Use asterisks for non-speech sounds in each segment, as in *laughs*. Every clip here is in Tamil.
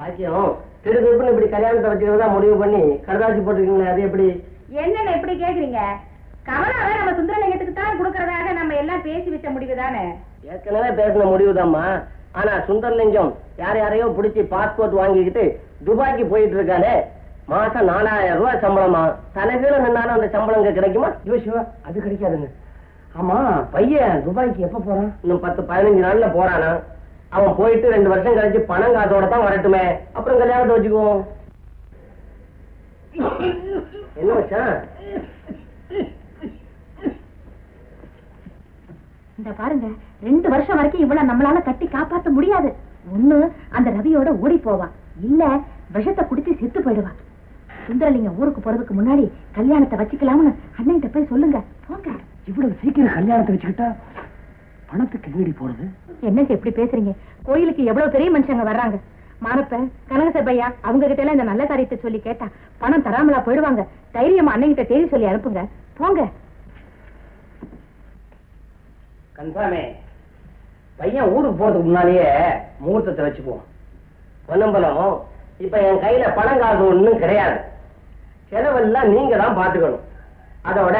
பாக்கியம். திருப்பின்னு இப்படி கல்யாணத்தை வச்சுக்கிறதா முடிவு பண்ணி கடுதாசி போட்டிருக்கீங்களே அது எப்படி? என்னென்ன இப்படி கேக்குறீங்க? கமலாவை நம்ம சுந்தரலிங்கத்துக்கு தான் கொடுக்கறதாக நம்ம எல்லாம் பேசி வச்ச முடிவு தானே ஏற்கனவே பேசின முடிவுதாம்மா. ஆனா சுந்தரலிங்கம் யார் யாரையோ பிடிச்சி பாஸ்போர்ட் வாங்கிக்கிட்டு துபாய்க்கு போயிட்டு இருக்கானே. மாசம் நாலாயிரம் ரூபாய் சம்பளமா? தலைகீழ நின்னாலும் அந்த சம்பளம் கிடைக்குமா? சிவா அது கிடைக்காதுங்க. ஆமா பையன் துபாய்க்கு எப்ப போறான்? இன்னும் பத்து பதினஞ்சு நாள்ல போறானா? அவன் போயிட்டு ரெண்டு வருஷம் கழிச்சு பணம் காசோட தான் வரட்டுமே. அப்புறம் கல்யாணத்தை வச்சுக்குவோம். என்ன வச்சான் இந்த பாருங்க ரெண்டு வருஷம் வரைக்கும் இவ்வளவு நம்மளால கட்டி காப்பாத்த முடியாது. ஒண்ணு அந்த ரவியோட ஓடி போவா. இல்ல விஷத்தை குடிச்சு செத்து போயிடுவா. சுந்தரலிங்கம் ஊருக்கு போறதுக்கு முன்னாடி கல்யாணத்தை வச்சுக்கலாம்னு அண்ணன்கிட்ட போய் சொல்லுங்க. போங்க. இவ்வளவு சீக்கிரம் கல்யாணத்தை வச்சுக்கிட்டா பணத்துக்கு எங்கடி போறது? என்னங்க இப்படி பேசுறீங்க? கோயிலுக்கு எவ்வளவு பெரிய மனுஷங்க வர்றாங்க? மாரப்ப கனகசபையா அவங்க கிட்ட எல்லாம் இந்த நல்ல காரியத்தை சொல்லி கேட்டா பணம் தராமலா போயிடுவாங்க. தைரியமா அண்ணன்கிட்ட தேதி சொல்லி அனுப்புங்க. போங்க. கன்ஃபார்மே. பையன் ஊருக்கு போறதுக்கு முன்னாலேயே முகூர்த்தத்தை வச்சுக்குவோம். பொன்னம்பலம் இப்ப என் கையில பணம் காசு ஒண்ணும் கிடையாது. செலவெல்லாம் நீங்க தான் பாத்துக்கணும் அதோட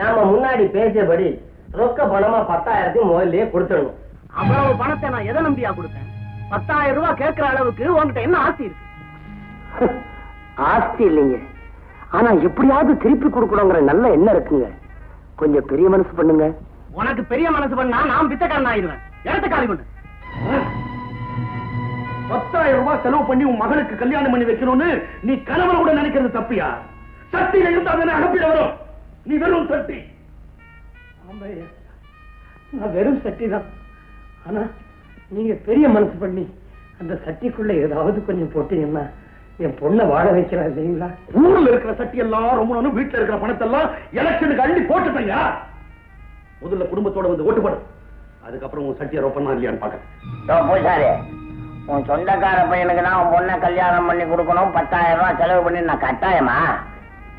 நாம முன்னாடி பேசியபடி ரொக்க பணமா பத்தாயிரத்தையும் முதல்லயே கொடுத்துடணும். அவ்வளவு பணத்தை நான் எதை நம்பியா கொடுத்தேன்? பத்தாயிரம் ரூபாய் கேட்கிற அளவுக்கு உன்கிட்ட என்ன ஆஸ்தி இருக்கு? *laughs* ஆஸ்தி இல்லைங்க. ஆனா எப்படியாவது திருப்பி கொடுக்கணுங்கிற நல்ல எண்ணம் இருக்குங்க. கொஞ்சம் பெரிய மனசு பண்ணுங்க. உனக்கு பெரிய மனசு பண்ணா நான் பித்தக்காரன் ஆயிடுவேன். இடத்த காலி பண்ணு பத்தாயிரம் ரூபாய் செலவு பண்ணி உன் மகனுக்கு கல்யாணம் பண்ணி வைக்கணும்னு நீ கணவனை கூட நினைக்கிறது தப்பியா? சட்டியில இருந்தா தானே அகப்பிட வரும். நீ வெறும் சட்டி. ஆமாய்யா. நான் வெறும் சட்டி தான் ஆனா நீங்க பெரிய மனசு பண்ணி அந்த சட்டிக்குள்ள ஏதாவது கொஞ்சம் போட்டீங்கன்னா என் பொண்ணை வாழ வைக்கிறா இல்லைங்களா? ஊர்ல இருக்கிற சட்டி எல்லாம் ரொம்ப நானும் வீட்டுல இருக்கிற பணத்தை எல்லாம் எலெக்ஷனுக்கு அள்ளி போட்டுட்டயா முதல்ல குடும்பத்தோட வந்து ஓட்டு போடு. அதுக்கப்புறம் உன் சட்டியை ரொப்பனா இல்லையான்னு பாக்க உன் சொந்தக்கார பையனுக்கு தான் உன் பொண்ணை கல்யாணம் பண்ணி கொடுக்கணும். பத்தாயிரம் ரூபாய் செலவு பண்ணி நான் கட்டாயமா?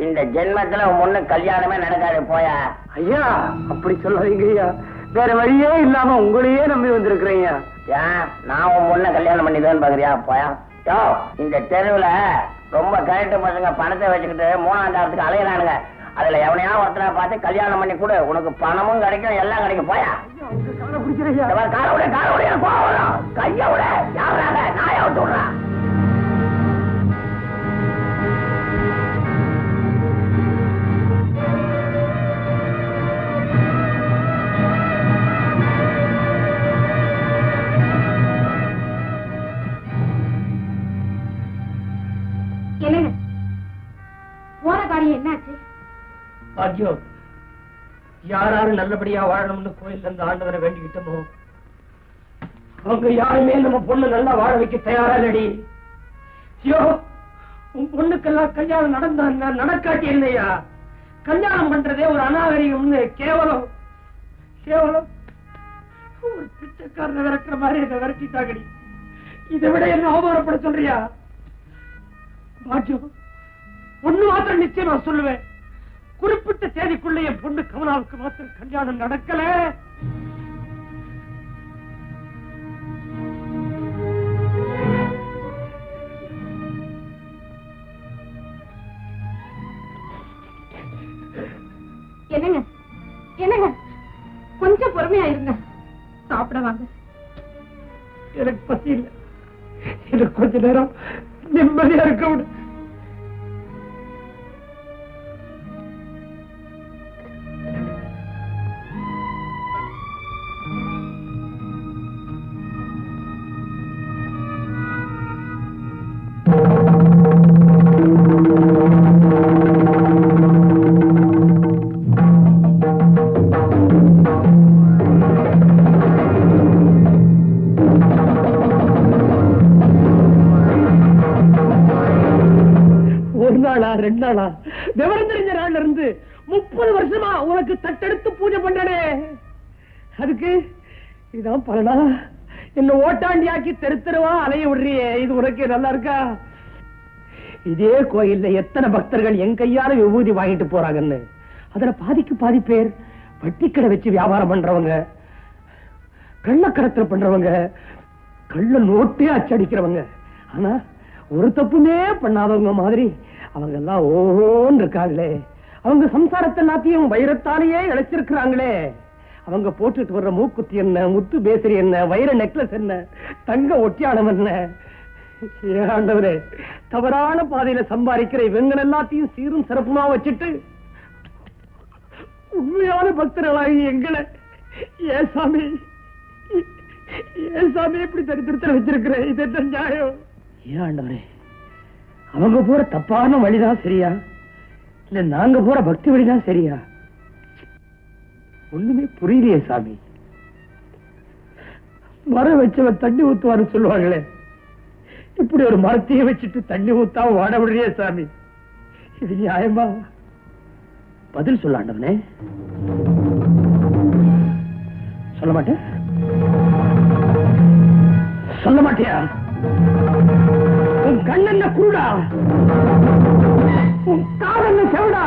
இந்த ஜென்மத்துல பொண்ணு கல்யாணமே நடக்காது போயா? ஐயா அப்படி சொல்லாதீங்க ஐயா. வேற வழியே இல்லாம உங்களையே நம்பி வந்திருக்கிறேன் ஏன் நான் உன் பொண்ணை கல்யாணம் பண்ணிதான் பாக்குறியா? போயா. யோ இந்த தெருவுல ரொம்ப கரெக்ட் பசங்க பணத்தை வச்சுக்கிட்டு மூணாம் தாரத்துக்கு அலையிறானுங்க. அதுல எவனையா ஒருத்தனை பார்த்து கல்யாணம் பண்ணி கொடு. உனக்கு பணமும் கிடைக்கும் எல்லாம் கிடைக்கும். போயா. காலை விட காலை விட. கையை விட போன காரியம் என்னாச்சு? பாக்கியம் யார் நல்லபடியா வாழணும்னு கோயில் இருந்து ஆண்டவரை வேண்டிக்கிட்டோமோ? அவங்க யாருமே நம்ம பொண்ணு நல்லா வாழ வைக்க தயாரா இல்லடி ஐயோ உன் பொண்ணுக்கெல்லாம் கல்யாணம் நடந்தா நடக்காட்டி இல்லையா கல்யாணம் பண்றதே ஒரு அநாகரிகம்னு கேவலம். கேவலம். ஒரு பிச்சைக்காரனை விரக்கிற மாதிரி என்ன விரட்டிட்டாங்கடி. இதை விட என்ன அவமானப்பட சொல்றியா? பாஜ்யம் ஒண்ணு மாத்திரம் நிச்சயம் நான் சொல்லுவேன். குறிப்பிட்ட தேதிக்குள்ள என் பொண்ணு கமலாவுக்கு மாத்திரம் கல்யாணம் நடக்கல. நாளா விவரம் தெரிஞ்ச நாள்ல இருந்து முப்பது வருஷமா உனக்கு தட்டெடுத்து பூஜை பண்றனே. அதுக்கு இதான் பலனா என்ன ஓட்டாண்டியாக்கி தெருத்தருவா அலைய விடுறியே. இது உனக்கு நல்லா இருக்கா? இதே கோயில்ல எத்தனை பக்தர்கள் என் கையால விபூதி வாங்கிட்டு போறாங்கன்னு. அதுல பாதிக்கு பாதி பேர் வட்டிக்கடை வச்சு வியாபாரம் பண்றவங்க கள்ளக்கடத்தல் பண்றவங்க கள்ள நோட்டே அச்சடிக்கிறவங்க. ஆனா ஒரு தப்புமே பண்ணாதவங்க மாதிரி அவங்க எல்லாம் ஓஹோன்னு இருக்காங்களே அவங்க சம்சாரத்தை எல்லாத்தையும் வைரத்தாலேயே இழைச்சிருக்கிறாங்களே. அவங்க போட்டுட்டு வர்ற மூக்குத்தி என்ன முத்து பேசரி என்ன வைர நெக்லஸ் என்ன தங்க ஒட்டியானம் என்ன? ஏ ஆண்டவரே தவறான பாதையில சம்பாதிக்கிற இவங்க எல்லாத்தையும் சீரும் சிறப்புமா வச்சுட்டு உண்மையான பக்தர்களாகி எங்களை ஏ சாமி ஏ சாமி எப்படி தரித்திரத்தில் வச்சிருக்கிறேன்? இது என்ன நியாயம்? ஏன் ஆண்டவரே அவங்க போற தப்பான வழிதான் சரியா? இல்ல நாங்க போற பக்தி வழிதான் சரியா? ஒண்ணுமே புரியலையே சாமி. மரம் வச்சவன் தண்ணி ஊத்துவான்னு சொல்லுவாங்களே. இப்படி ஒரு மரத்தையே வச்சுட்டு தண்ணி ஊத்தாம வாட விடுறியே சாமி. இது நியாயமா? பதில் சொல்லாண்டவனே சொல்ல மாட்டேன்? சொல்ல மாட்டியா? உன் கண்ணென்ன குருடா? உன் காதென்ன செவடா?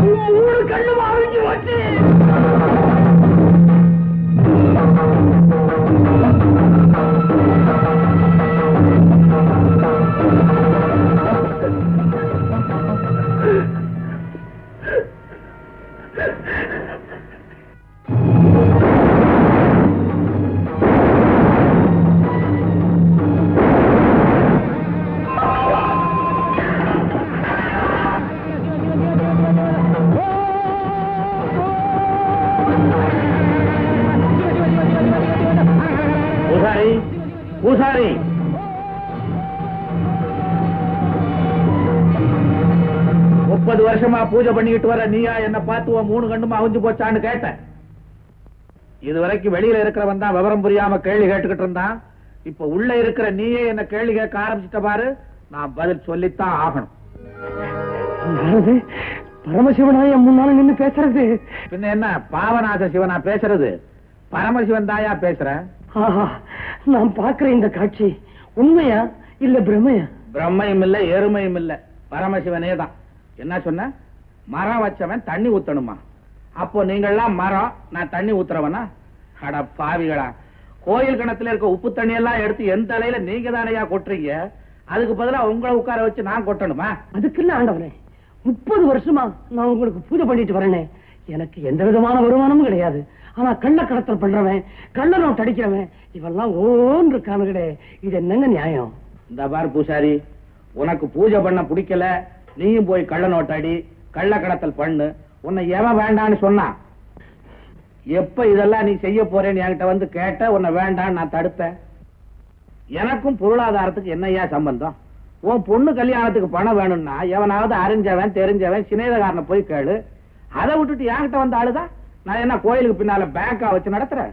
உன் மூணு கண்ணுமா? முப்பது வருஷமா பூஜை பண்ணிக்கிட்டு வர நீயா? என்ன பார்த்து மூணு கண்ணுமா அவிஞ்சு போச்சான்னு கேட்டேன். இது வரைக்கும் வெளியில இருக்கிறவன் தான் விவரம் புரியாம கேள்வி கேட்டுக்கிட்டு இருந்தான். இப்ப உள்ள இருக்கிற நீயே என்ன கேள்வி கேட்க ஆரம்பிச்சிட்ட பாரு நான் பதில் சொல்லித்தான் ஆகணும். பரமசிவனா என் முன்னால நின்னு பேசுறது. பின்ன என்ன? பாவநாச சிவனா பேசுறது? பரமசிவன் தாயா பேசுறேன் நான் பார்க்கிற இந்த காட்சி உண்மையா இல்ல பிரமையா? பிரம்மையும் இல்ல எருமையும் இல்ல. பரமசிவனே தான். என்ன சொன்ன? மரம் வச்சவன் தண்ணி ஊத்தணுமா? அப்போ நீங்கள்லாம் மரம் நான் தண்ணி ஊத்துறவனா? அட பாவிகளா கோயில் கிணத்துல இருக்க உப்பு தண்ணி எல்லாம் எடுத்து எந்த தலையில நீங்க தானையா கொட்டுறீங்க? அதுக்கு பதிலா உங்களை உட்கார வச்சு நான் கொட்டணுமா? அதுக்கு இல்ல ஆண்டவனே முப்பது வருஷமா நான் உங்களுக்கு பூஜை பண்ணிட்டு வரேனே. எனக்கு எந்த விதமான வருமானமும் கிடையாது. ஆனா கள்ள கடத்தல் பண்றவன் கள்ள நோட்டு அடிக்கிறவன் இவெல்லாம் ஓன் இருக்கானுங்களே இது என்னங்க நியாயம்? இந்த பார் பூசாரி உனக்கு பூஜை பண்ண பிடிக்கல நீயும் போய் கள்ள நோட்டாடி கள்ள கடத்தல் பண்ணு. உன்னை எவன் வேண்டான்னு சொன்னான் எப்ப இதெல்லாம் நீ செய்ய போறேன்னு என்கிட்ட வந்து கேட்ட உன்னை வேண்டான்னு நான் தடுத்தேன் எனக்கும் பொருளாதாரத்துக்கு என்னய்யா சம்பந்தம்? உன் பொண்ணு கல்யாணத்துக்கு பணம் வேணும்னா எவனாவது அறிஞ்சவன் தெரிஞ்சவன் சிநேகக்காரனை போய் கேளு. அதை விட்டுட்டு என்கிட்ட வந்த ஆளுதான் நான் என்ன கோயிலுக்கு பின்னால பேங்கா வச்சு நடத்துறேன்?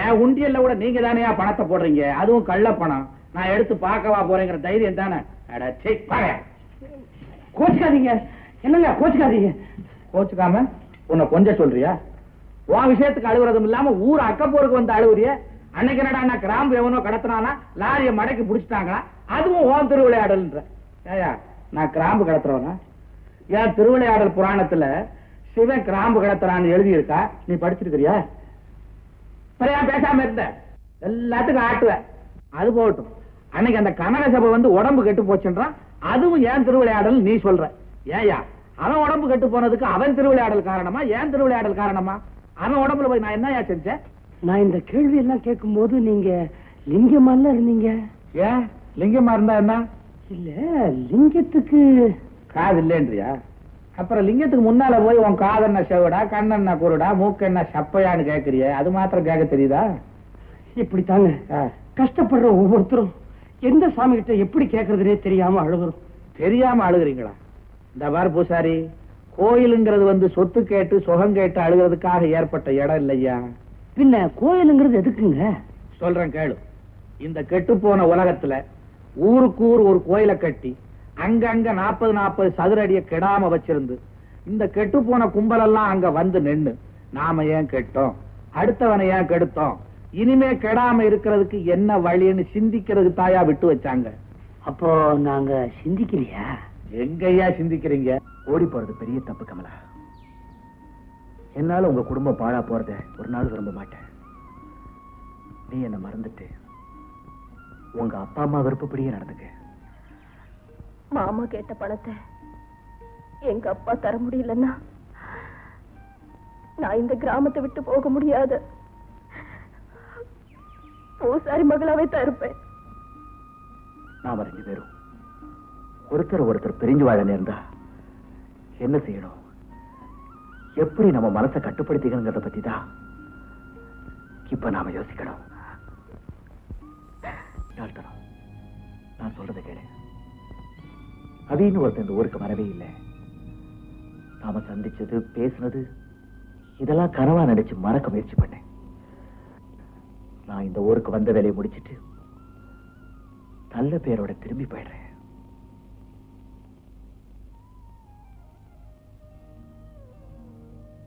என் உண்டியல்ல கூட நீங்க தானேயா பணத்தை போடுறீங்க? அதுவும் கள்ள பணம். நான் எடுத்து பார்க்கவா போறேங்கிற தைரியம் தானே? அட சீ, பாரு. கோச்சுக்காதீங்க. என்னங்க கோச்சுக்காதீங்க? கோச்சுக்காம உன்னை கொஞ்சம் சொல்றியா? உன் விஷயத்துக்கு அழுகுறதும் இல்லாம ஊர் அக்கப்போருக்கு வந்து அழுகுறிய? அன்னைக்கு என்னடா கிராம்பு எவனோ கடத்தினானா? லாரிய மடக்கி புடிச்சிட்டாங்களா? அதுவும் ஓன் திருவிளையாடல்ன்ற. ஏயா நான் கிராம்பு கடத்துறவனா ஏன் திருவிளையாடல் புராணத்துல சிவன் கிராம்பு கடத்துறான்னு எழுதி இருக்கா நீ படிச்சிருக்கிறியா? சரியா பேசாம இருந்த. எல்லாத்துக்கும் ஆட்டுவேன். அது போகட்டும். அன்னைக்கு அந்த கனக சபை வந்து உடம்பு கெட்டு போச்சுன்றான். அதுவும் ஏன் திருவிளையாடல் நீ சொல்ற? ஏயா அவன் உடம்பு கெட்டு போனதுக்கு அவன் திருவிளையாடல் காரணமா ஏன் திருவிளையாடல் காரணமா? அவன் உடம்புல போய் நான் என்னயா செஞ்சேன் நான் இந்த கேள்வி எல்லாம் கேட்கும்போது நீங்க லிங்கமால இருந்தீங்க? ஏன்? லிங்கமா இருந்தா என்ன? இல்ல லிங்கத்துக்கு காது இல்லைன்றியா? அப்புறம் லிங்கத்துக்கு முன்னால போய் உன் காதென்ன செவடா கண்ணென்ன குருடா மூக்கென்ன சப்பையான்னு கேக்குறிய அது மாத்திரம் கேட்க தெரியுதா? இப்படித்தாங்க. ஆ. கஷ்டப்படுற ஒவ்வொருத்தரும் எந்த சாமி கிட்ட எப்படி கேட்கறதுனே தெரியாம அழுகுறோம். தெரியாம அழுகுறீங்களா? இந்த பார் பூசாரி கோயிலுங்கிறது வந்து சொத்து கேட்டு சுகம் கேட்டு அழுகிறதுக்காக ஏற்பட்ட இடம் இல்லையா? பின்ன கோயிலுங்கிறது எதுக்குங்க? சொல்றேன் கேளு. இந்த கெட்டு போன உலகத்துல ஊருக்கு ஊர் ஒரு கோயிலை கட்டி அங்கங்க நாற்பது நாற்பது சதுர அடிய கெடாம வச்சிருந்து இந்த கெட்டு போன கும்பலெல்லாம் அங்க வந்து நின்னு நாம ஏன் கெட்டோம்? அடுத்தவனை ஏன் கெடுத்தோம்? இனிமே கெடாம இருக்கிறதுக்கு என்ன வழின்னு சிந்திக்கிறதுக்கு தாயா விட்டு வச்சாங்க. அப்போ நாங்க சிந்திக்கலையா? எங்கய்யா சிந்திக்கிறீங்க? ஓடி போறது பெரிய தப்பு கமலா. என்னால உங்க குடும்பம் பாழா போறத ஒரு நாள் விரும்ப மாட்டேன். நீ என்ன மறந்துட்டு உங்க அப்பா அம்மா விருப்பப்படியே நடந்துக்க. மாமா கேட்ட பணத்தை எங்க அப்பா தர முடியலன்னா நான் இந்த கிராமத்தை விட்டு போக முடியாது. பூசாரி மகளாவே தான் இருப்பேன் நாம ரெண்டு பேரும் ஒருத்தர் ஒருத்தர் பிரிஞ்சு வாழ நேர்ந்தா என்ன செய்யணும்? எப்படி நம்ம மனசை கட்டுப்படுத்திக்கணுங்கிறத பத்தி தான் இப்ப நாம யோசிக்கணும். டாக்டர் நான் சொல்றத கேளு. அப்படின்னு ஒருத்தர் இந்த ஊருக்கு வரவே இல்லை. நாம சந்திச்சது பேசுனது இதெல்லாம் கனவா நினைச்சு மறக்க முயற்சி பண்ணேன். நான் இந்த ஊருக்கு வந்த வேலையை முடிச்சிட்டு நல்ல பேரோட திரும்பி போயிடுறேன்.